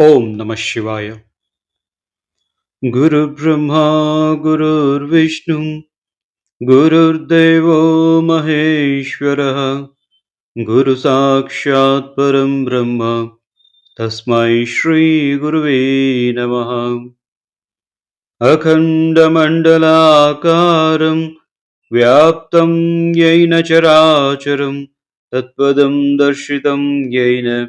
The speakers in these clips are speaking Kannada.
ॐ नमः शिवाय। गुरुब्रह्मा गुरुर्विष्णु गुरुर्देवो महेश्वरः गुरुसाक्षात् परं ब्रह्म तस्मै श्रीगुरुवे नमः। अखण्डमण्डलाकारं व्याप्तं येन चराचरं तत्पदं दर्शितं येन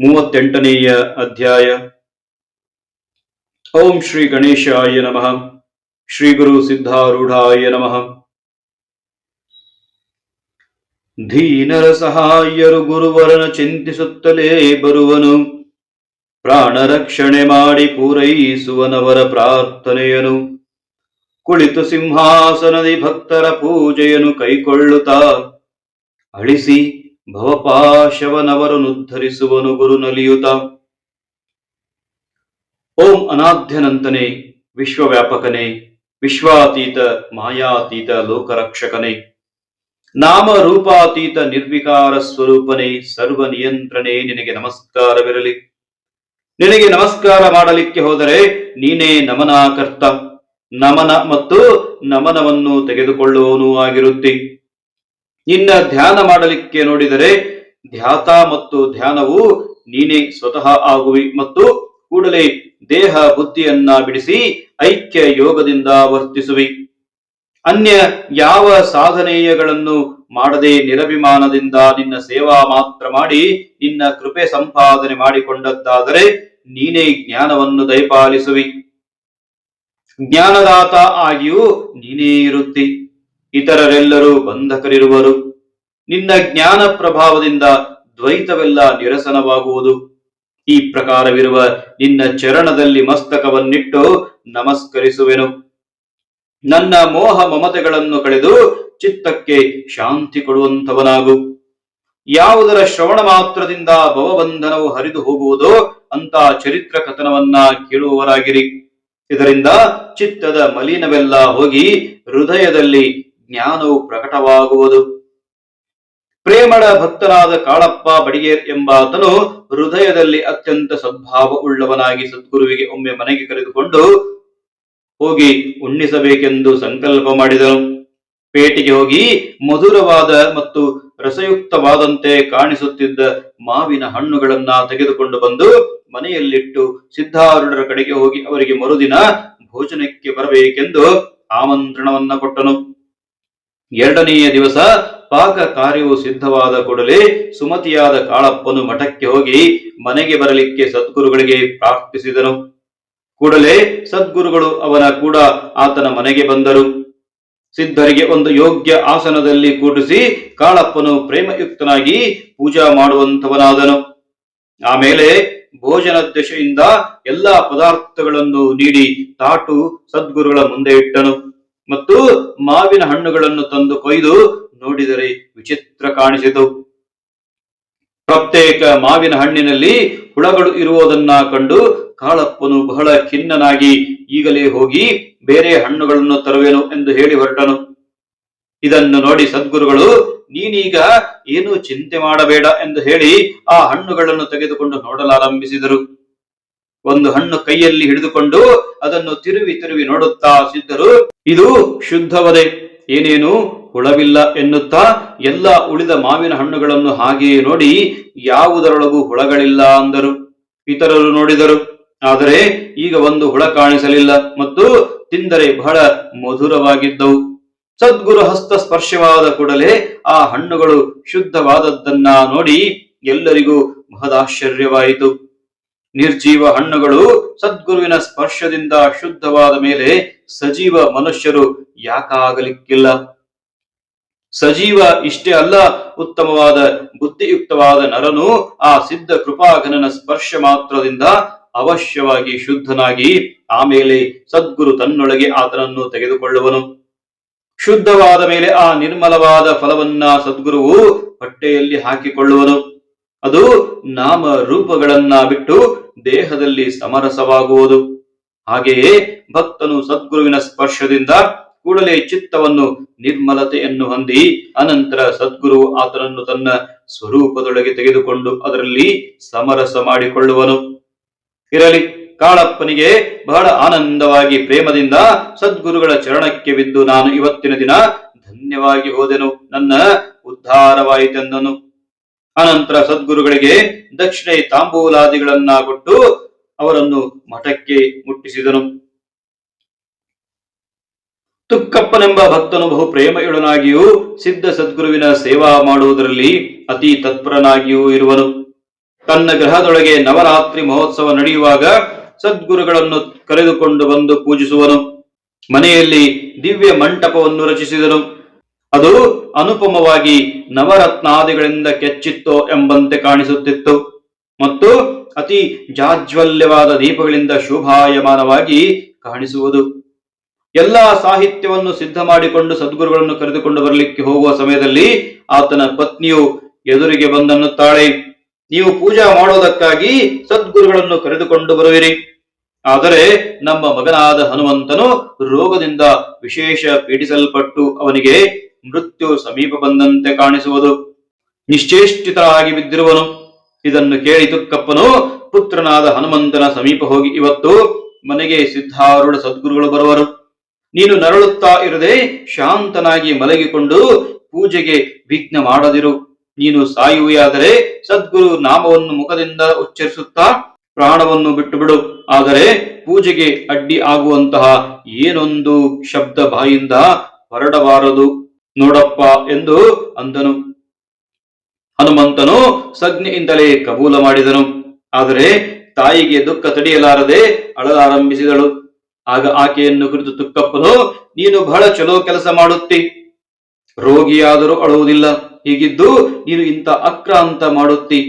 ಮೂವತ್ತೆಂಟನೆಯ ಅಧ್ಯಾಯ. ಓಂ ಶ್ರೀ ಗಣೇಶಾಯ ನಮಃ. ಶ್ರೀ ಗುರು ಸಿದ್ಧಾರೂಢಾಯ ನಮಃ. ಧೀನರ ಸಹಾಯರು ಗುರುವರನ ಚಿಂತಿಸುತ್ತಲೇ ಬರುವನು. ಪ್ರಾಣ ರಕ್ಷಣೆ ಮಾಡಿ ಪೂರೈಸುವನವರ ಪ್ರಾರ್ಥನೆಯನು. ಕುಳಿತು ಸಿಂಹಾಸನದಿ ಭಕ್ತರ ಪೂಜೆಯನ್ನು ಕೈಕೊಳ್ಳುತ್ತಾ ಅಳಿಸಿ ಭವಪಾಶವನವರನ್ನುದ್ಧರಿಸುವನು ಗುರು ನಲಿಯುತ ಓಂ ಅನಾಧ್ಯನಂತನೇ ವಿಶ್ವವ್ಯಾಪಕನೇ, ವಿಶ್ವಾತೀತ ಮಾಯಾತೀತ ಲೋಕರಕ್ಷಕನೇ. ನಾಮ ರೂಪಾತೀತ ನಿರ್ವಿಕಾರ ಸ್ವರೂಪನೇ ಸರ್ವ ನಿಯಂತ್ರಣೆ ನಿನಗೆ ನಮಸ್ಕಾರವಿರಲಿ. ನಿನಗೆ ನಮಸ್ಕಾರ ಮಾಡಲಿಕ್ಕೆ ಹೋದರೆ ನೀನೇ ನಮನಾಕರ್ತ. ನಮನ ಮತ್ತು ನಮನವನ್ನು ತೆಗೆದುಕೊಳ್ಳುವವನೂ ಆಗಿರುತ್ತಿ. ನಿನ್ನ ಧ್ಯಾನ ಮಾಡಲಿಕ್ಕೆ ನೋಡಿದರೆ ಧ್ಯಾತ ಮತ್ತು ಧ್ಯಾನವು ನೀನೇ ಸ್ವತಃ ಆಗುವಿ ಮತ್ತು ಕೂಡಲೇ ದೇಹ ಬುದ್ಧಿಯನ್ನ ಬಿಡಿಸಿ ಐಕ್ಯ ಯೋಗದಿಂದ ವರ್ತಿಸುವಿ. ಅನ್ಯ ಯಾವ ಸಾಧನೆಯಗಳನ್ನು ಮಾಡದೆ ನಿರಭಿಮಾನದಿಂದ ನಿನ್ನ ಸೇವಾ ಮಾತ್ರ ಮಾಡಿ ನಿನ್ನ ಕೃಪೆ ಸಂಪಾದನೆ ಮಾಡಿಕೊಂಡದ್ದಾದರೆ ನೀನೇ ಜ್ಞಾನವನ್ನು ದಯಪಾಲಿಸುವಿ. ಜ್ಞಾನದಾತ ಆಗಿಯೂ ನೀನೇ ಇರುತ್ತಿ. ಇತರರೆಲ್ಲರೂ ಬಂಧಕರಿರುವರು. ನಿನ್ನ ಜ್ಞಾನ ಪ್ರಭಾವದಿಂದ ದ್ವೈತವೆಲ್ಲ ನಿರಸನವಾಗುವುದು. ಈ ಪ್ರಕಾರವಿರುವ ನಿನ್ನ ಚರಣದಲ್ಲಿ ಮಸ್ತಕವನ್ನಿಟ್ಟು ನಮಸ್ಕರಿಸುವೆನು. ನನ್ನ ಮೋಹ ಮಮತೆಗಳನ್ನು ಕಳೆದು ಚಿತ್ತಕ್ಕೆ ಶಾಂತಿ ಕೊಡುವಂಥವನಾಗು. ಯಾವುದರ ಶ್ರವಣ ಮಾತ್ರದಿಂದ ಭವಬಂಧನವು ಹರಿದು ಹೋಗುವುದೋ ಅಂತ ಚರಿತ್ರ ಕಥನವನ್ನ ಕೇಳುವವರಾಗಿರಿ. ಇದರಿಂದ ಚಿತ್ತದ ಮಲಿನವೆಲ್ಲ ಹೋಗಿ ಹೃದಯದಲ್ಲಿ ಜ್ಞಾನವು ಪ್ರಕಟವಾಗುವುದು. ಪ್ರೇಮಳ ಭಕ್ತನಾದ ಕಾಳಪ್ಪ ಬಡಿಗೇರ್ ಎಂಬಾತನು ಹೃದಯದಲ್ಲಿ ಅತ್ಯಂತ ಸದ್ಭಾವ ಉಳ್ಳವನಾಗಿ ಸದ್ಗುರುವಿಗೆ ಒಮ್ಮೆ ಮನೆಗೆ ಕರೆದುಕೊಂಡು ಹೋಗಿ ಉಣ್ಣಿಸಬೇಕೆಂದು ಸಂಕಲ್ಪ ಮಾಡಿದನು. ಪೇಟೆಗೆ ಹೋಗಿ ಮಧುರವಾದ ಮತ್ತು ರಸಯುಕ್ತವಾದಂತೆ ಕಾಣಿಸುತ್ತಿದ್ದ ಮಾವಿನ ಹಣ್ಣುಗಳನ್ನ ತೆಗೆದುಕೊಂಡು ಬಂದು ಮನೆಯಲ್ಲಿಟ್ಟು ಸಿದ್ಧಾರೂಢರ ಕಡೆಗೆ ಹೋಗಿ ಅವರಿಗೆ ಮರುದಿನ ಭೋಜನಕ್ಕೆ ಬರಬೇಕೆಂದು ಆಮಂತ್ರಣವನ್ನ ಕೊಟ್ಟನು. ಎರಡನೆಯ ದಿವಸ ಪಾಕ ಕಾರ್ಯವು ಸಿದ್ಧವಾದ ಕೂಡಲೇ ಸುಮತಿಯಾದ ಕಾಳಪ್ಪನು ಮಠಕ್ಕೆ ಹೋಗಿ ಮನೆಗೆ ಬರಲಿಕ್ಕೆ ಸದ್ಗುರುಗಳಿಗೆ ಪ್ರಾರ್ಥಿಸಿದನು. ಕೂಡಲೇ ಸದ್ಗುರುಗಳು ಅವನ ಕೂಡ ಆತನ ಮನೆಗೆ ಬಂದರು. ಸಿದ್ಧರಿಗೆ ಒಂದು ಯೋಗ್ಯ ಆಸನದಲ್ಲಿ ಕೂಡಿಸಿ ಕಾಳಪ್ಪನು ಪ್ರೇಮಯುಕ್ತನಾಗಿ ಪೂಜಾ ಮಾಡುವಂತವನಾದನು ಆಮೇಲೆ ಭೋಜನ ದಶೆಯಿಂದ ಎಲ್ಲಾ ಪದಾರ್ಥಗಳನ್ನು ನೀಡಿ ತಾಟು ಸದ್ಗುರುಗಳ ಮುಂದೆ ಇಟ್ಟನು. ಮತ್ತು ಮಾವಿನ ಹಣ್ಣುಗಳನ್ನು ತಂದು ಕೊಯ್ದು ನೋಡಿದರೆ ವಿಚಿತ್ರ ಕಾಣಿಸಿತು. ಪ್ರತ್ಯೇಕ ಮಾವಿನ ಹಣ್ಣಿನಲ್ಲಿ ಹುಳಗಳು ಇರುವುದನ್ನ ಕಂಡು ಕಾಳಪ್ಪನು ಬಹಳ ಖಿನ್ನನಾಗಿ ಈಗಲೇ ಹೋಗಿ ಬೇರೆ ಹಣ್ಣುಗಳನ್ನು ತರುವೆನು ಎಂದು ಹೇಳಿ ಹೊರಟನು. ಇದನ್ನು ನೋಡಿ ಸದ್ಗುರುಗಳು, ನೀನೀಗ ಏನು ಚಿಂತೆ ಮಾಡಬೇಡ ಎಂದು ಹೇಳಿ ಆ ಹಣ್ಣುಗಳನ್ನು ತೆಗೆದುಕೊಂಡು ನೋಡಲಾರಂಭಿಸಿದರು. ಒಂದು ಹಣ್ಣು ಕೈಯಲ್ಲಿ ಹಿಡಿದುಕೊಂಡು ಅದನ್ನು ತಿರುವಿ ತಿರುವಿ ನೋಡುತ್ತಾ ಸಿದ್ಧರು, ಇದು ಶುದ್ಧವದೆ. ಏನೇನು ಹುಳವಿಲ್ಲ ಎನ್ನುತ್ತಾ ಎಲ್ಲ ಉಳಿದ ಮಾವಿನ ಹಣ್ಣುಗಳನ್ನು ಹಾಗೆಯೇ ನೋಡಿ, ಯಾವುದರೊಳಗೂ ಹುಳಗಳಿಲ್ಲ ಅಂದರು. ಇತರರು ನೋಡಿದರು, ಆದರೆ ಈಗ ಒಂದು ಹುಳ ಕಾಣಿಸಲಿಲ್ಲ ಮತ್ತು ತಿಂದರೆ ಬಹಳ ಮಧುರವಾಗಿದ್ದವು. ಸದ್ಗುರು ಹಸ್ತ ಸ್ಪರ್ಶವಾದ ಕೂಡಲೇ ಆ ಹಣ್ಣುಗಳು ಶುದ್ಧವಾದದ್ದನ್ನ ನೋಡಿ ಎಲ್ಲರಿಗೂ ಮಹದಾಶ್ಚರ್ಯವಾಯಿತು. ನಿರ್ಜೀವ ಹಣ್ಣುಗಳು ಸದ್ಗುರುವಿನ ಸ್ಪರ್ಶದಿಂದ ಶುದ್ಧವಾದ ಮೇಲೆ ಸಜೀವ ಮನುಷ್ಯರು ಯಾಕಾಗಲಿಕ್ಕಿಲ್ಲ. ಸಜೀವ ಇಷ್ಟೇ ಅಲ್ಲ, ಉತ್ತಮವಾದ ಬುದ್ಧಿಯುಕ್ತವಾದ ನರನು ಆ ಸಿದ್ಧ ಕೃಪಾಘನನ ಸ್ಪರ್ಶ ಮಾತ್ರದಿಂದ ಅವಶ್ಯವಾಗಿ ಶುದ್ಧನಾಗಿ ಆಮೇಲೆ ಸದ್ಗುರು ತನ್ನೊಳಗೆ ಆತನನ್ನು ತೆಗೆದುಕೊಳ್ಳುವನು. ಶುದ್ಧವಾದ ಮೇಲೆ ಆ ನಿರ್ಮಲವಾದ ಫಲವನ್ನ ಸದ್ಗುರುವು ಹೊಟ್ಟೆಯಲ್ಲಿ ಹಾಕಿಕೊಳ್ಳುವನು. ಅದು ನಾಮ ರೂಪಗಳನ್ನ ಬಿಟ್ಟು ದೇಹದಲ್ಲಿ ಸಮರಸವಾಗುವುದು. ಹಾಗೆಯೇ ಭಕ್ತನು ಸದ್ಗುರುವಿನ ಸ್ಪರ್ಶದಿಂದ ಕೂಡಲೇ ಚಿತ್ತವನ್ನು ನಿರ್ಮಲತೆಯನ್ನು ಹೊಂದಿ ಅನಂತರ ಸದ್ಗುರು ಆತನನ್ನು ತನ್ನ ಸ್ವರೂಪದೊಳಗೆ ತೆಗೆದುಕೊಂಡು ಅದರಲ್ಲಿ ಸಮರಸ ಮಾಡಿಕೊಳ್ಳುವನು. ಇರಲಿ, ಕಾಳಪ್ಪನಿಗೆ ಬಹಳ ಆನಂದವಾಗಿ ಪ್ರೇಮದಿಂದ ಸದ್ಗುರುಗಳ ಚರಣಕ್ಕೆ ಬಿದ್ದು ನಾನು ಇವತ್ತಿನ ದಿನ ಧನ್ಯವಾಗಿ ಹೋದೆನು. ನನ್ನ ಉದ್ಧಾರವಾಯಿತೆಂದನು. ಅನಂತರ ಸದ್ಗುರುಗಳಿಗೆ ದಕ್ಷಿಣೆ ತಾಂಬೂಲಾದಿಗಳನ್ನ ಕೊಟ್ಟು ಅವರನ್ನು ಮಠಕ್ಕೆ ಮುಟ್ಟಿಸಿದನು. ತುಕ್ಕಪ್ಪನೆಂಬ ಭಕ್ತನು ಬಹು ಪ್ರೇಮಯುಳನಾಗಿಯೂ ಸಿದ್ಧ ಸದ್ಗುರುವಿನ ಸೇವಾ ಮಾಡುವುದರಲ್ಲಿ ಅತಿ ತತ್ಪರನಾಗಿಯೂ ಇರುವನು. ತನ್ನ ಗ್ರಹದೊಳಗೆ ನವರಾತ್ರಿ ಮಹೋತ್ಸವ ನಡೆಯುವಾಗ ಸದ್ಗುರುಗಳನ್ನು ಕರೆದುಕೊಂಡು ಬಂದು ಪೂಜಿಸುವನು. ಮನೆಯಲ್ಲಿ ದಿವ್ಯ ಮಂಟಪವನ್ನು ರಚಿಸಿದನು. ಅದು ಅನುಪಮವಾಗಿ ನವರತ್ನಾದಿಗಳಿಂದ ಕೆಚ್ಚಿತ್ತೋ ಎಂಬಂತೆ ಕಾಣಿಸುತ್ತಿತ್ತು. ಮತ್ತು ಅತಿ ಜಾಜ್ವಲ್ಯವಾದ ದೀಪಗಳಿಂದ ಶೋಭಾಯಮಾನವಾಗಿ ಕಾಣಿಸುವುದು. ಎಲ್ಲಾ ಸಾಹಿತ್ಯವನ್ನು ಸಿದ್ಧ ಮಾಡಿಕೊಂಡು ಸದ್ಗುರುಗಳನ್ನು ಕರೆದುಕೊಂಡು ಬರಲಿಕ್ಕೆ ಹೋಗುವ ಸಮಯದಲ್ಲಿ ಆತನ ಪತ್ನಿಯು ಎದುರಿಗೆ ಬಂದನ್ನುತ್ತಾಳೆ. ನೀವು ಪೂಜಾ ಮಾಡುವುದಕ್ಕಾಗಿ ಸದ್ಗುರುಗಳನ್ನು ಕರೆದುಕೊಂಡು ಬರುವಿರಿ. ಆದರೆ ನಮ್ಮ ಮಗನಾದ ಹನುಮಂತನು ರೋಗದಿಂದ ವಿಶೇಷ ಪೀಡಿಸಲ್ಪಟ್ಟು ಅವನಿಗೆ ಮೃತ್ಯು ಸಮೀಪ ಬಂದಂತೆ ಕಾಣಿಸುವುದು. ನಿಶ್ಚೇಷ್ಟಿತರಾಗಿ ಬಿದ್ದಿರುವನು. ಇದನ್ನು ಕೇಳಿ ತುಕ್ಕಪ್ಪನು, ಪುತ್ರನಾದ ಹನುಮಂತನ ಸಮೀಪ ಹೋಗಿ ಇವತ್ತು ಮನೆಗೆ ಸಿದ್ಧಾರೂಢ ಸದ್ಗುರುಗಳು ಬರುವರು. ನೀನು ನರಳುತ್ತಾ ಇರದೆ ಶಾಂತನಾಗಿ ಮಲಗಿಕೊಂಡು ಪೂಜೆಗೆ ವಿಘ್ನ ಮಾಡದಿರು. ನೀನು ಸಾಯುವೆಯಾದರೆ ಸದ್ಗುರು ನಾಮವನ್ನು ಮುಖದಿಂದ ಉಚ್ಚರಿಸುತ್ತಾ ಪ್ರಾಣವನ್ನು ಬಿಟ್ಟು ಬಿಡು ಆದರೆ ಪೂಜೆಗೆ ಅಡ್ಡಿ ಆಗುವಂತಹ ಏನೊಂದು ಶಬ್ದ ಬಾಯಿಂದ ಹೊರಡಬಾರದು. ನೋಡಪ್ಪ ಎಂದು ಅಂದನು. ಹನುಮಂತನು ಸಜ್ಞೆಯಿಂದಲೇ ಕಬೂಲ ಮಾಡಿದನು. ಆದರೆ ತಾಯಿಗೆ ದುಃಖ ತಡೆಯಲಾರದೆ ಅಳಲಾರಂಭಿಸಿದಳು. ಆಗ ಆಕೆಯನ್ನು ಕುರಿತು ತುಕ್ಕಪ್ಪನು, ನೀನು ಬಹಳ ಚಲೋ ಕೆಲಸ ಮಾಡುತ್ತಿ. ರೋಗಿಯಾದರೂ ಅಳುವುದಿಲ್ಲ. ಹೀಗಿದ್ದು ನೀನು ಇಂಥ ಅಕ್ರಾಂತ ಮಾಡುತ್ತಿ.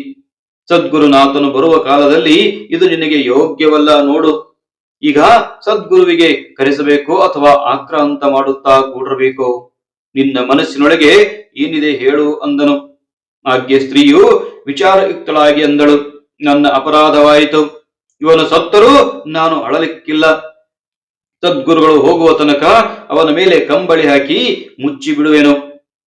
ಸದ್ಗುರುನಾಥನು ಬರುವ ಕಾಲದಲ್ಲಿ ಇದು ನಿನಗೆ ಯೋಗ್ಯವಲ್ಲ ನೋಡು. ಈಗ ಸದ್ಗುರುವಿಗೆ ಕರೆಸಬೇಕೋ ಅಥವಾ ಆಕ್ರಾಂತ ಮಾಡುತ್ತಾ ಕೂಡಿರಬೇಕೋ? ನಿನ್ನ ಮನಸ್ಸಿನೊಳಗೆ ಏನಿದೆ ಹೇಳು ಅಂದನು. ಆಜ್ಞೆ ಸ್ತ್ರೀಯು ವಿಚಾರಯುಕ್ತಳಾಗಿ ಅಂದಳು, ನನ್ನ ಅಪರಾಧವಾಯಿತು. ಇವನು ಸತ್ತರೂ ನಾನು ಅಳಲಿಕ್ಕಿಲ್ಲ. ಸದ್ಗುರುಗಳು ಹೋಗುವ ತನಕ ಅವನ ಮೇಲೆ ಕಂಬಳಿ ಹಾಕಿ ಮುಚ್ಚಿ ಬಿಡುವೆನು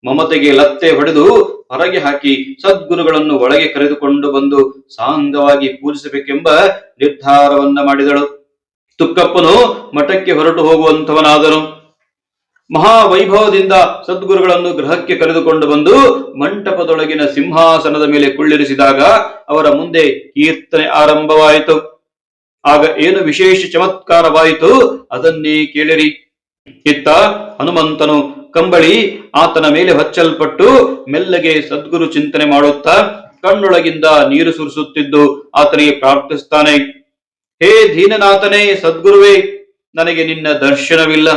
ಮಮತೆಗೆ ಲತ್ತೆ ಹೊಡೆದು ಹೊರಗೆ ಹಾಕಿ ಸದ್ಗುರುಗಳನ್ನು ಒಳಗೆ ಕರೆದುಕೊಂಡು ಬಂದು ಸಾಂಗವಾಗಿ ಪೂಜಿಸಬೇಕೆಂಬ ನಿರ್ಧಾರವನ್ನ ಮಾಡಿದಳು. ತುಕ್ಕಪ್ಪನು ಮಠಕ್ಕೆ ಹೊರಟು ಹೋಗುವಂತವನಾದನು ಮಹಾವೈಭವದಿಂದ ಸದ್ಗುರುಗಳನ್ನು ಗೃಹಕ್ಕೆ ಕರೆದುಕೊಂಡು ಬಂದು ಮಂಟಪದೊಳಗಿನ ಸಿಂಹಾಸನದ ಮೇಲೆ ಕುಳ್ಳಿರಿಸಿದಾಗ ಅವರ ಮುಂದೆ ಕೀರ್ತನೆ ಆರಂಭವಾಯಿತು. ಆಗ ಏನು ವಿಶೇಷ ಚಮತ್ಕಾರವಾಯಿತು ಅದನ್ನೇ ಕೇಳಿರಿ. ಇತ್ತ ಹನುಮಂತನು ಕಂಬಳಿ ಆತನ ಮೇಲೆ ಹಚ್ಚಲ್ಪಟ್ಟು ಮೆಲ್ಲಗೆ ಸದ್ಗುರು ಚಿಂತನೆ ಮಾಡುತ್ತಾ ಕಣ್ಣೊಳಗಿಂದ ನೀರು ಸುರಿಸುತ್ತಿದ್ದು ಆತನಿಗೆ ಪ್ರಾರ್ಥಿಸ್ತಾನೆ ಹೇ ದೀನನಾಥನೇ, ಸದ್ಗುರುವೇ, ನನಗೆ ನಿನ್ನ ದರ್ಶನವಿಲ್ಲ.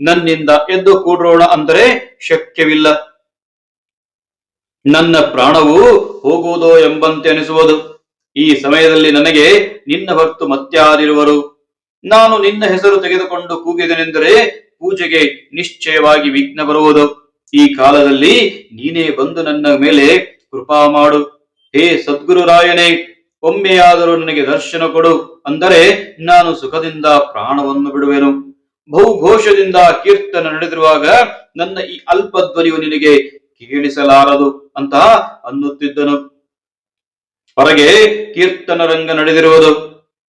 ನನ್ನಿಂದ ಎದ್ದು ಕೂಡ್ರೋಣ ಅಂದರೆ ಶಕ್ಯವಿಲ್ಲ. ನನ್ನ ಪ್ರಾಣವು ಹೋಗುವುದೋ ಎಂಬಂತೆ ಅನಿಸುವುದು. ಈ ಸಮಯದಲ್ಲಿ ನನಗೆ ನಿನ್ನ ಹೊರತು ಮತ್ಯಾರಿರುವರು. ನಾನು ನಿನ್ನ ಹೆಸರು ತೆಗೆದುಕೊಂಡು ಕೂಗಿದನೆಂದರೆ ಪೂಜೆಗೆ ನಿಶ್ಚಯವಾಗಿ ವಿಘ್ನ ಬರುವುದು. ಈ ಕಾಲದಲ್ಲಿ ನೀನೇ ಬಂದು ನನ್ನ ಮೇಲೆ ಕೃಪಾ ಮಾಡು. ಹೇ ಸದ್ಗುರುರಾಯನೇ ಒಮ್ಮೆಯಾದರೂ ನನಗೆ ದರ್ಶನ ಕೊಡು. ಅಂದರೆ ನಾನು ಸುಖದಿಂದ ಪ್ರಾಣವನ್ನು ಬಿಡುವೆನು. ಬಹುಘೋಷದಿಂದ ಕೀರ್ತನ ನಡೆದಿರುವಾಗ ನನ್ನ ಈ ಅಲ್ಪ ಧ್ವನಿಯು ನಿನಗೆ ಕೇಳಿಸಲಾರದು ಅಂತ ಅನ್ನುತ್ತಿದ್ದನು. ಹೊರಗೆ ಕೀರ್ತನ ರಂಗ ನಡೆದಿರುವುದು.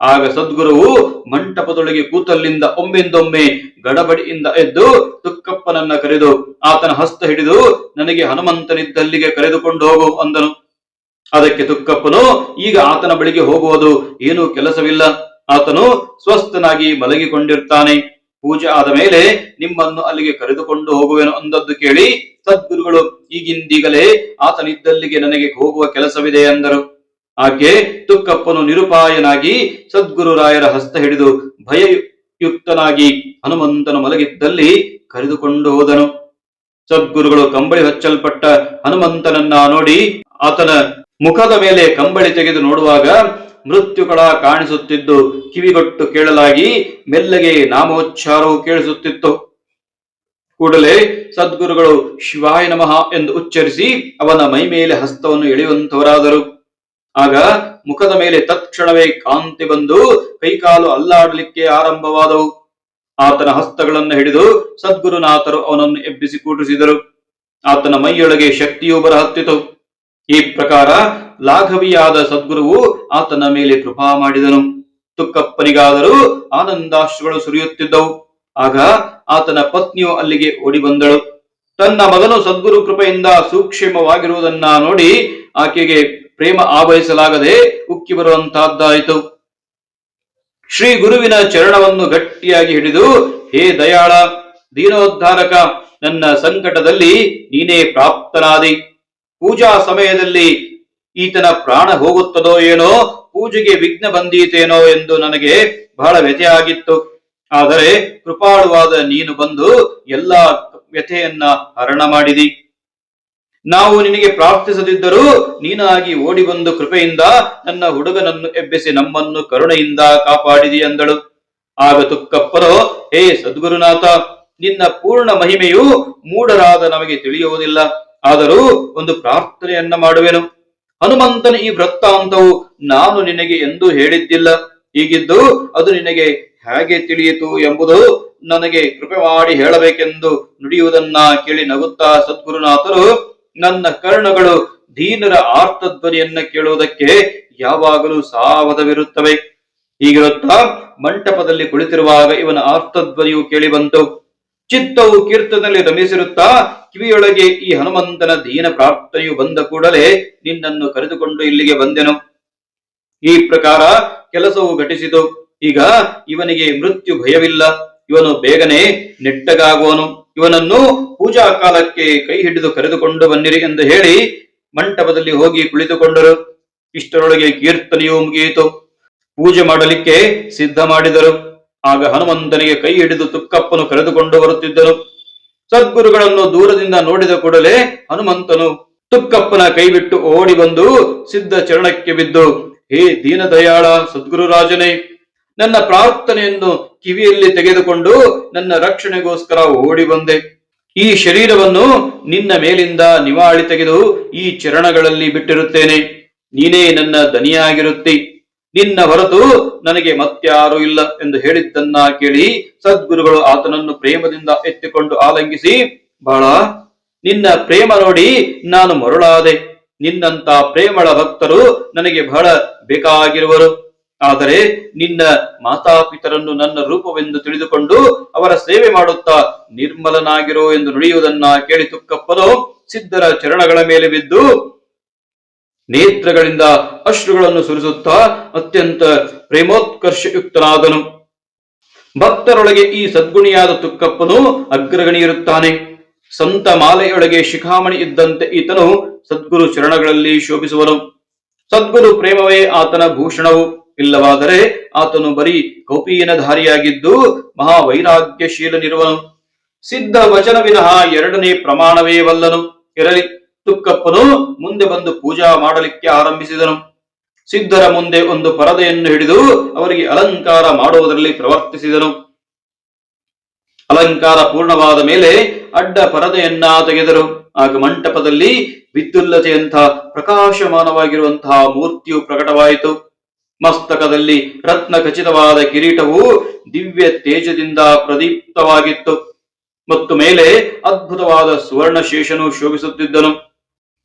ಆಗ ಸದ್ಗುರುವು ಮಂಟಪದೊಳಗೆ ಕೂತಲ್ಲಿಂದ ಒಮ್ಮೆಂದೊಮ್ಮೆ ಗಡಬಡಿಯಿಂದ ಎದ್ದು ತುಕ್ಕಪ್ಪನನ್ನ ಕರೆದು, ಆತನ ಹಸ್ತ ಹಿಡಿದು ನನಗೆ ಹನುಮಂತನಿದ್ದಲ್ಲಿಗೆ ಕರೆದುಕೊಂಡು ಹೋಗು ಅಂದನು. ಅದಕ್ಕೆ ತುಕ್ಕಪ್ಪನು, ಈಗ ಆತನ ಬಳಿಗೆ ಹೋಗುವುದು ಏನೂ ಕೆಲಸವಿಲ್ಲ. ಆತನು ಸ್ವಸ್ಥನಾಗಿ ಮಲಗಿಕೊಂಡಿರ್ತಾನೆ. ಪೂಜೆ ಆದ ಮೇಲೆ ನಿಮ್ಮನ್ನು ಅಲ್ಲಿಗೆ ಕರೆದುಕೊಂಡು ಹೋಗುವೆನು ಅಂದದ್ದು ಕೇಳಿ ಸದ್ಗುರುಗಳು ಈಗಿಂದೀಗಲೇ ಆತನಿದ್ದಲ್ಲಿಗೆ ನನಗೆ ಹೋಗುವ ಕೆಲಸವಿದೆ ಎಂದರು ಆಕೆ ತುಕ್ಕಪ್ಪನು ನಿರುಪಾಯನಾಗಿ ಸದ್ಗುರುರಾಯರ ಹಸ್ತ ಹಿಡಿದು ಭಯಯುಕ್ತನಾಗಿ ಹನುಮಂತನು ಮಲಗಿದ್ದಲ್ಲಿ ಕರೆದುಕೊಂಡು ಹೋದನು. ಸದ್ಗುರುಗಳು ಕಂಬಳಿ ಹಚ್ಚಲ್ಪಟ್ಟ ಹನುಮಂತನನ್ನ ನೋಡಿ ಆತನ ಮುಖದ ಮೇಲೆ ಕಂಬಳಿ ತೆಗೆದು ನೋಡುವಾಗ ಮೃತ್ಯುಗಳ ಕಾಣಿಸುತ್ತಿದ್ದು ಕಿವಿಗೊಟ್ಟು ಕೇಳಲಾಗಿ ಮೆಲ್ಲಗೆ ನಾಮೋಚ್ಚಾರವು ಕೇಳಿಸುತ್ತಿತ್ತು. ಕೂಡಲೇ ಸದ್ಗುರುಗಳು ಶಿವಾಯ ನಮಃ ಎಂದು ಉಚ್ಚರಿಸಿ ಅವನ ಮೈ ಮೇಲೆ ಹಸ್ತವನ್ನು ಎಳೆಯುವಂತವರಾದರು. ಆಗ ಮುಖದ ಮೇಲೆ ತತ್ಕ್ಷಣವೇ ಕಾಂತಿ ಬಂದು ಕೈಕಾಲು ಅಲ್ಲಾಡಲಿಕ್ಕೆ ಆರಂಭವಾದವು. ಆತನ ಹಸ್ತಗಳನ್ನು ಹಿಡಿದು ಸದ್ಗುರುನಾಥರು ಅವನನ್ನು ಎಬ್ಬಿಸಿ ಕೂಡಿಸಿದರು. ಆತನ ಮೈಯೊಳಗೆ ಶಕ್ತಿಯು ಬರಹತ್ತಿತು. ಈ ಪ್ರಕಾರ ಲಾಘವಿಯಾದ ಸದ್ಗುರುವು ಆತನ ಮೇಲೆ ಕೃಪಾ ಮಾಡಿದನು. ತುಕ್ಕಪ್ಪನಿಗಾದರೂ ಆನಂದಾಶ್ರುಗಳು ಸುರಿಯುತ್ತಿದ್ದವು. ಆಗ ಆತನ ಪತ್ನಿಯು ಅಲ್ಲಿಗೆ ಓಡಿ ಬಂದಳು. ತನ್ನ ಮಗನು ಸದ್ಗುರು ಕೃಪೆಯಿಂದ ಸೂಕ್ಷ್ಮವಾಗಿರುವುದನ್ನ ನೋಡಿ ಆಕೆಗೆ ಪ್ರೇಮ ಆವಹಿಸಲಾಗದೆ ಉಕ್ಕಿ ಬರುವಂತಹದ್ದಾಯಿತು. ಶ್ರೀ ಗುರುವಿನ ಚರಣವನ್ನು ಗಟ್ಟಿಯಾಗಿ ಹಿಡಿದು, ಹೇ ದಯಾಳ, ದೀನೋದ್ಧಾರಕ, ನನ್ನ ಸಂಕಟದಲ್ಲಿ ನೀನೇ ಪ್ರಾಪ್ತನಾದಿ. ಪೂಜಾ ಸಮಯದಲ್ಲಿ ಈತನ ಪ್ರಾಣ ಹೋಗುತ್ತದೋ ಏನೋ, ಪೂಜೆಗೆ ವಿಘ್ನ ಬಂದೀತೇನೋ ಎಂದು ನನಗೆ ಬಹಳ ವ್ಯಥೆಯಾಗಿತ್ತು. ಆದರೆ ಕೃಪಾಳುವಾದ ನೀನು ಬಂದು ಎಲ್ಲ ವ್ಯಥೆಯನ್ನ ಹರಣ ಮಾಡಿದಿ. ನಾವು ನಿನಗೆ ಪ್ರಾರ್ಥಿಸದಿದ್ದರೂ ನೀನಾಗಿ ಓಡಿ ಬಂದು ಕೃಪೆಯಿಂದ ನನ್ನ ಹುಡುಗನನ್ನು ಎಬ್ಬಿಸಿ ನಮ್ಮನ್ನು ಕರುಣೆಯಿಂದ ಕಾಪಾಡಿದಿ ಅಂದಳು. ಆಗ ತುಕ್ಕಪ್ಪನು, ಹೇ ಸದ್ಗುರುನಾಥ, ನಿನ್ನ ಪೂರ್ಣ ಮಹಿಮೆಯು ಮೂಢರಾದ ನಮಗೆ ತಿಳಿಯುವುದಿಲ್ಲ. ಆದರೂ ಒಂದು ಪ್ರಾರ್ಥನೆಯನ್ನ ಮಾಡುವೆನು. ಹನುಮಂತನ ಈ ವೃತ್ತಾಂತವು ನಾನು ನಿನಗೆ ಎಂದೂ ಹೇಳಿದ್ದಿಲ್ಲ. ಹೀಗಿದ್ದು ಅದು ನಿನಗೆ ಹೇಗೆ ತಿಳಿಯಿತು ಎಂಬುದು ನನಗೆ ಕೃಪೆ ಮಾಡಿ ಹೇಳಬೇಕೆಂದು ನುಡಿಯುವುದನ್ನ ಕೇಳಿ ನಗುತ್ತಾ ಸದ್ಗುರುನಾಥರು, ನನ್ನ ಕರ್ಣಗಳು ದೀನರ ಆರ್ತಧ್ವನಿಯನ್ನ ಕೇಳುವುದಕ್ಕೆ ಯಾವಾಗಲೂ ಸಾವಧವಿರುತ್ತವೆ. ಹೀಗಿರುತ್ತಾ ಮಂಟಪದಲ್ಲಿ ಕುಳಿತಿರುವಾಗ ಇವನ ಆರ್ತಧ್ವನಿಯು ಕೇಳಿ ಬಂತು. ಚಿತ್ತವು ಕೀರ್ತನಲ್ಲಿ ರಮಿಸಿರುತ್ತಾ ಕಿವಿಯೊಳಗೆ ಈ ಹನುಮಂತನ ದೀನ ಪ್ರಾರ್ಥನೆಯು ಬಂದ ಕೂಡಲೇ ನಿನ್ನನ್ನು ಕರೆದುಕೊಂಡು ಇಲ್ಲಿಗೆ ಬಂದೆನು. ಈ ಪ್ರಕಾರ ಕೆಲಸವು ಘಟಿಸಿತು. ಈಗ ಇವನಿಗೆ ಮೃತ್ಯು ಭಯವಿಲ್ಲ. ಇವನು ಬೇಗನೆ ನೆಟ್ಟಗಾಗುವನು. ಇವನನ್ನು ಪೂಜಾ ಕಾಲಕ್ಕೆ ಕೈ ಹಿಡಿದು ಕರೆದುಕೊಂಡು ಬನ್ನಿರಿ ಎಂದು ಹೇಳಿ ಮಂಟಪದಲ್ಲಿ ಹೋಗಿ ಕುಳಿತುಕೊಂಡರು. ಇಷ್ಟರೊಳಗೆ ಕೀರ್ತನೆಯೂ ಮುಗಿಯಿತು. ಪೂಜೆ ಮಾಡಲಿಕ್ಕೆ ಸಿದ್ಧ ಮಾಡಿದರು ಆಗ ಹನುಮಂತನಿಗೆ ಕೈ ಹಿಡಿದು ತುಕ್ಕಪ್ಪನು ಕರೆದುಕೊಂಡು ಬರುತ್ತಿದ್ದನು. ಸದ್ಗುರುಗಳನ್ನು ದೂರದಿಂದ ನೋಡಿದ ಕೂಡಲೇ ಹನುಮಂತನು ತುಕ್ಕಪ್ಪನ ಕೈ ಬಿಟ್ಟು ಓಡಿ ಬಂದು ಸಿದ್ಧ ಚರಣಕ್ಕೆ ಬಿದ್ದು, ಹೇ ದೀನದಯಾಳ ಸದ್ಗುರುರಾಜನೇ ನನ್ನ ಪ್ರಾರ್ಥನೆಯನ್ನು ಕಿವಿಯಲ್ಲಿ ತೆಗೆದುಕೊಂಡು ನನ್ನ ರಕ್ಷಣೆಗೋಸ್ಕರ ಓಡಿ ಬಂದೆ. ಈ ಶರೀರವನ್ನು ನಿನ್ನ ಮೇಲಿಂದ ನಿವಾಳಿ ತೆಗೆದು ಈ ಚರಣಗಳಲ್ಲಿ ಬಿಟ್ಟಿರುತ್ತೇನೆ. ನೀನೇ ನನ್ನ ದನಿಯಾಗಿರುತ್ತಿ ನಿನ್ನ ಹೊರತು ನನಗೆ ಮತ್ಯಾರೂ ಇಲ್ಲ ಎಂದು ಹೇಳಿದ್ದನ್ನ ಕೇಳಿ ಸದ್ಗುರುಗಳು ಆತನನ್ನು ಪ್ರೇಮದಿಂದ ಎತ್ತಿಕೊಂಡು ಆಲಂಗಿಸಿ ಬಹಳ ನಿನ್ನ ಪ್ರೇಮ ನೋಡಿ ನಾನು ಮರುಳಾದೆ. ನಿನ್ನಂತ ಪ್ರೇಮಳ ಭಕ್ತರು ನನಗೆ ಬಹಳ ಬೇಕಾಗಿರುವರು. ಆದರೆ ನಿನ್ನ ಮಾತಾಪಿತರನ್ನು ನನ್ನ ರೂಪವೆಂದು ತಿಳಿದುಕೊಂಡು ಅವರ ಸೇವೆ ಮಾಡುತ್ತಾ ನಿರ್ಮಲನಾಗಿರೋ ಎಂದು ನುಡಿಯುವುದನ್ನ ಕೇಳಿ ತುಕ್ಕಪ್ಪನು ಸಿದ್ಧರ ಚರಣಗಳ ಮೇಲೆ ಬಿದ್ದು ನೇತ್ರಗಳಿಂದ ಅಶ್ರುಗಳನ್ನು ಸುರಿಸುತ್ತಾ ಅತ್ಯಂತ ಪ್ರೇಮೋತ್ಕರ್ಷಯುಕ್ತನಾದನು. ಭಕ್ತರೊಳಗೆ ಈ ಸದ್ಗುಣಿಯಾದ ತುಕ್ಕಪ್ಪನು ಅಗ್ರಗಣಿಯಿರುತ್ತಾನೆ ಸಂತ ಮಾಲೆಯೊಳಗೆ ಶಿಖಾಮಣಿ ಇದ್ದಂತೆ ಈತನು ಸದ್ಗುರು ಶರಣಗಳಲ್ಲಿ ಶೋಭಿಸುವನು. ಸದ್ಗುರು ಪ್ರೇಮವೇ ಆತನ ಭೂಷಣವು. ಇಲ್ಲವಾದರೆ ಆತನು ಬರೀ ಕೌಪೀನಧಾರಿಯಾಗಿದ್ದು ಮಹಾವೈರಾಗ್ಯಶೀಲನಿರುವನು. ಸಿದ್ಧ ವಚನ ವಿನಃ ಎರಡನೇ ಪ್ರಮಾಣವೇ ವಲ್ಲನು. ಇರಲಿ. ತುಕ್ಕಪ್ಪನು ಮುಂದೆ ಬಂದು ಪೂಜಾ ಮಾಡಲಿಕ್ಕೆ ಆರಂಭಿಸಿದನು. ಸಿದ್ಧರ ಮುಂದೆ ಒಂದು ಪರದೆಯನ್ನು ಹಿಡಿದು ಅವರಿಗೆ ಅಲಂಕಾರ ಮಾಡುವುದರಲ್ಲಿ ಪ್ರವರ್ತಿಸಿದನು. ಅಲಂಕಾರ ಪೂರ್ಣವಾದ ಮೇಲೆ ಅಡ್ಡ ಪರದೆಯನ್ನ ತೆಗೆದರು. ಆಗ ಮಂಟಪದಲ್ಲಿ ವಿದ್ಯುಲ್ಲತೆಯಂತಹ ಪ್ರಕಾಶಮಾನವಾಗಿರುವಂತಹ ಮೂರ್ತಿಯು ಪ್ರಕಟವಾಯಿತು. ಮಸ್ತಕದಲ್ಲಿ ರತ್ನ ಖಚಿತವಾದ ಕಿರೀಟವು ದಿವ್ಯ ತೇಜದಿಂದ ಪ್ರದೀಪ್ತವಾಗಿತ್ತು. ಮತ್ತು ಮೇಲೆ ಅದ್ಭುತವಾದ ಸುವರ್ಣ ಶೇಷನು ಶೋಭಿಸುತ್ತಿದ್ದನು.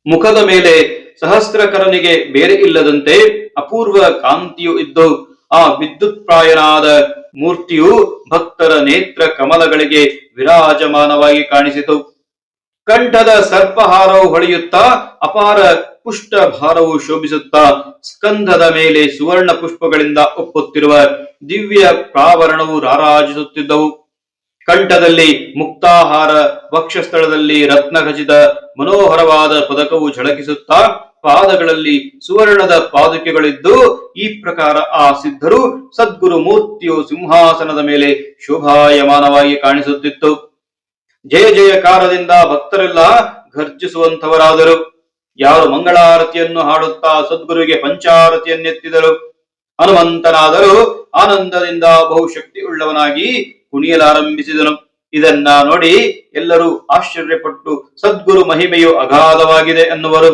ಮುಖದ ಮೇಲೆ ಸಹಸ್ರಕರನಿಗೆ ಬೇರೆ ಇಲ್ಲದಂತೆ ಅಪೂರ್ವ ಕಾಂತಿಯು ಇದ್ದು, ಆ ವಿದ್ಯುತ್ಪ್ರಾಯನಾದ ಮೂರ್ತಿಯು ಭಕ್ತರ ನೇತ್ರ ಕಮಲಗಳಿಗೆ ವಿರಾಜಮಾನವಾಗಿ ಕಾಣಿಸಿತು. ಕಂಠದ ಸರ್ಪಹಾರವು ಹೊಳೆಯುತ್ತಾ, ಅಪಾರ ಪುಷ್ಟ ಭಾರವು ಶೋಭಿಸುತ್ತಾ, ಸ್ಕಂಧದ ಮೇಲೆ ಸುವರ್ಣ ಪುಷ್ಪಗಳಿಂದ ಒಪ್ಪುತ್ತಿರುವ ದಿವ್ಯ ಪ್ರಾವರಣವು ರಾರಾಜಿಸುತ್ತಿದ್ದವು. ಕಂಠದಲ್ಲಿ ಮುಕ್ತಾಹಾರ ವಕ್ಷಸ್ಥಳದಲ್ಲಿ ರತ್ನಖಚಿತ ಮನೋಹರವಾದ ಪದಕವು ಝಳಕಿಸುತ್ತಾ ಪಾದಗಳಲ್ಲಿ ಸುವರ್ಣದ ಪಾದುಕೆಗಳಿದ್ದು, ಈ ಪ್ರಕಾರ ಆ ಸಿದ್ಧರು ಸದ್ಗುರು ಮೂರ್ತಿಯು ಸಿಂಹಾಸನದ ಮೇಲೆ ಶೋಭಾಯಮಾನವಾಗಿ ಕಾಣಿಸುತ್ತಿತ್ತು. ಜಯ ಜಯಕಾರದಿಂದ ಭಕ್ತರೆಲ್ಲ ಘರ್ಜಿಸುವಂತವರಾದರು ಯಾರು ಮಂಗಳಾರತಿಯನ್ನು ಹಾಡುತ್ತಾ ಸದ್ಗುರುವಿಗೆ ಪಂಚಾರತಿಯನ್ನೆತ್ತಿದರು. ಹನುಮಂತನಾದರೂ ಆನಂದದಿಂದ ಬಹುಶಕ್ತಿ ಉಳ್ಳವನಾಗಿ ಕುಣಿಯಲಾರಂಭಿಸಿದನು. ಇದನ್ನ ನೋಡಿ ಎಲ್ಲರೂ ಆಶ್ಚರ್ಯಪಟ್ಟು, ಸದ್ಗುರು ಮಹಿಮೆಯು ಅಗಾಧವಾಗಿದೆ ಅನ್ನುವರು.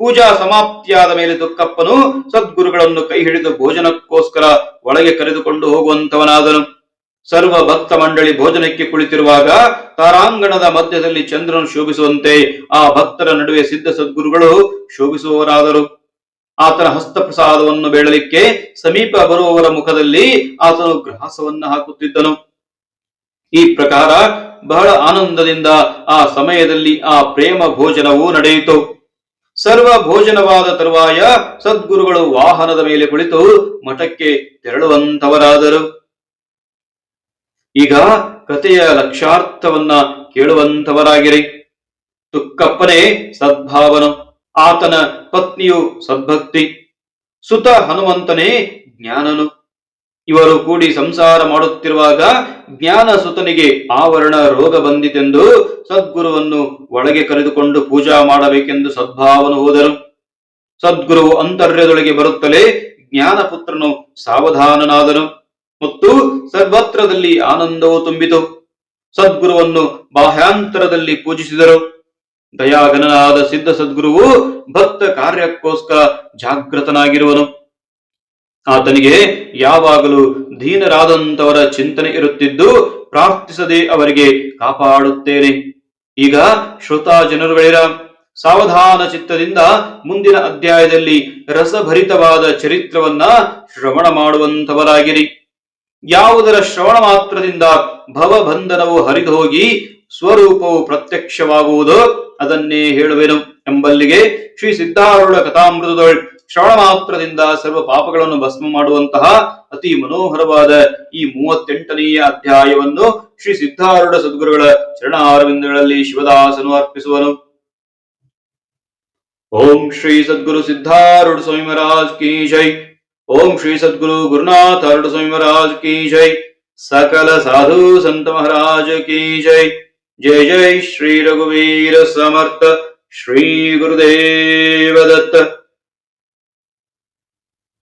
ಪೂಜಾ ಸಮಾಪ್ತಿಯಾದ ಮೇಲೆ ದುಃಖಪ್ಪನು ಸದ್ಗುರುಗಳನ್ನು ಕೈ ಹಿಡಿದು ಭೋಜನಕ್ಕೋಸ್ಕರ ಒಳಗೆ ಕರೆದುಕೊಂಡು ಹೋಗುವಂತವನಾದನು ಸರ್ವ ಭಕ್ತ ಮಂಡಳಿ ಭೋಜನಕ್ಕೆ ಕುಳಿತಿರುವಾಗ ತಾರಾಂಗಣದ ಮಧ್ಯದಲ್ಲಿ ಚಂದ್ರನು ಶೋಭಿಸುವಂತೆ ಆ ಭಕ್ತರ ನಡುವೆ ಸಿದ್ಧ ಸದ್ಗುರುಗಳು ಶೋಭಿಸುವವರಾದರು. ಆತನ ಹಸ್ತಪ್ರಸಾದವನ್ನು ಬೇಡಲಿಕ್ಕೆ ಸಮೀಪ ಬರುವವರ ಮುಖದಲ್ಲಿ ಆತನು ಗ್ರಹಾಸವನ್ನು ಹಾಕುತ್ತಿದ್ದನು. ಈ ಪ್ರಕಾರ ಬಹಳ ಆನಂದದಿಂದ ಆ ಸಮಯದಲ್ಲಿ ಆ ಪ್ರೇಮ ಭೋಜನವು ನಡೆಯಿತು. ಸರ್ವ ಭೋಜನವಾದ ತರುವಾಯ ಸದ್ಗುರುಗಳು ವಾಹನದ ಮೇಲೆ ಕುಳಿತು ಮಠಕ್ಕೆ ತೆರಳುವಂತವರಾದರು ಈಗ ಕಥೆಯ ಲಕ್ಷಾರ್ಥವನ್ನ ಕೇಳುವಂತವರಾಗಿರಿ ತುಕ್ಕಪ್ಪನೇ ಸದ್ಭಾವನು. ಆತನ ಪತ್ನಿಯು ಸದ್ಭಕ್ತಿ. ಸುತ ಹನುಮಂತನೇ ಜ್ಞಾನನು. ಇವರು ಕೂಡಿ ಸಂಸಾರ ಮಾಡುತ್ತಿರುವಾಗ ಜ್ಞಾನ ಸುತನಿಗೆ ಆವರಣ ರೋಗ ಬಂದಿತೆಂದು ಸದ್ಗುರುವನ್ನು ಒಳಗೆ ಕರೆದುಕೊಂಡು ಪೂಜಾ ಮಾಡಬೇಕೆಂದು ಸದ್ಭಾವನು ಹೋದರು. ಸದ್ಗುರುವು ಅಂತರ್ಯದೊಳಗೆ ಬರುತ್ತಲೇ ಜ್ಞಾನಪುತ್ರನು ಸಾವಧಾನನಾದನು ಮತ್ತು ಸರ್ವತ್ರದಲ್ಲಿ ಆನಂದವು ತುಂಬಿತು. ಸದ್ಗುರುವನ್ನು ಬಾಹ್ಯಾಂತರದಲ್ಲಿ ಪೂಜಿಸಿದರು. ದಯಾಗಣನಾದ ಸಿದ್ಧ ಸದ್ಗುರುವು ಭಕ್ತ ಕಾರ್ಯಕ್ಕೋಸ್ಕರ ಜಾಗೃತನಾಗಿರುವನು ಆತನಿಗೆ ಯಾವಾಗಲೂ ಧೀನರಾದಂತವರ ಚಿಂತನೆ ಇರುತ್ತಿದ್ದು ಪ್ರಾರ್ಥಿಸದೆ ಅವರಿಗೆ ಕಾಪಾಡುತ್ತೇನೆ. ಈಗ ಶ್ರೋತಾ ಜನರುಗಳಿರ, ಸಾವಧಾನ ಚಿತ್ತದಿಂದ ಮುಂದಿನ ಅಧ್ಯಾಯದಲ್ಲಿ ರಸಭರಿತವಾದ ಚರಿತ್ರವನ್ನ ಶ್ರವಣ ಮಾಡುವಂತವರಾಗಿರಿ ಯಾವುದರ ಶ್ರವಣ ಮಾತ್ರದಿಂದ ಭವಬಂಧನವು ಹರಿದು ಹೋಗಿ ಸ್ವರೂಪವು ಪ್ರತ್ಯಕ್ಷವಾಗುವುದು ಅದನ್ನೇ ಹೇಳುವೆನು ಎಂಬಲ್ಲಿಗೆ ಶ್ರೀ ಸಿದ್ಧಾರೂಢ ಕಥಾಮೃತದೊಳ್ ಶ್ರವಣ ಮಾತ್ರದಿಂದ ಸರ್ವ ಪಾಪಗಳನ್ನು ಭಸ್ಮ ಮಾಡುವಂತಹ ಅತಿ ಮನೋಹರವಾದ ಈ ಮೂವತ್ತೆಂಟನೆಯ ಅಧ್ಯಾಯವನ್ನು ಶ್ರೀ ಸಿದ್ಧಾರೂಢ ಸದ್ಗುರುಗಳ ಚರಣಾರವಿಂದಗಳಲ್ಲಿ ಶಿವದಾಸನು ಅರ್ಪಿಸುವನು. ಓಂ ಶ್ರೀ ಸದ್ಗುರು ಸಿದ್ಧಾರೂಢ ಸ್ವಾಮಿ ಮಹಾರಾಜ್ ಕಿ ಜೈ. ಓಂ ಶ್ರೀ ಸದ್ಗುರು ಗುರುನಾಥ ಅರುಣ ಸ್ವಾಮಿ ಮಹಾರಾಜ್ ಕಿ ಜೈ. ಸಕಲ ಸಾಧು ಸಂತ ಮಹಾರಾಜ ಕಿ ಜೈ. ಜೈ ಜೈ ಶ್ರೀ ರಘುವೀರ ಸಮರ್ಥ ಶ್ರೀ ಗುರುದೇವ ದತ್ತ.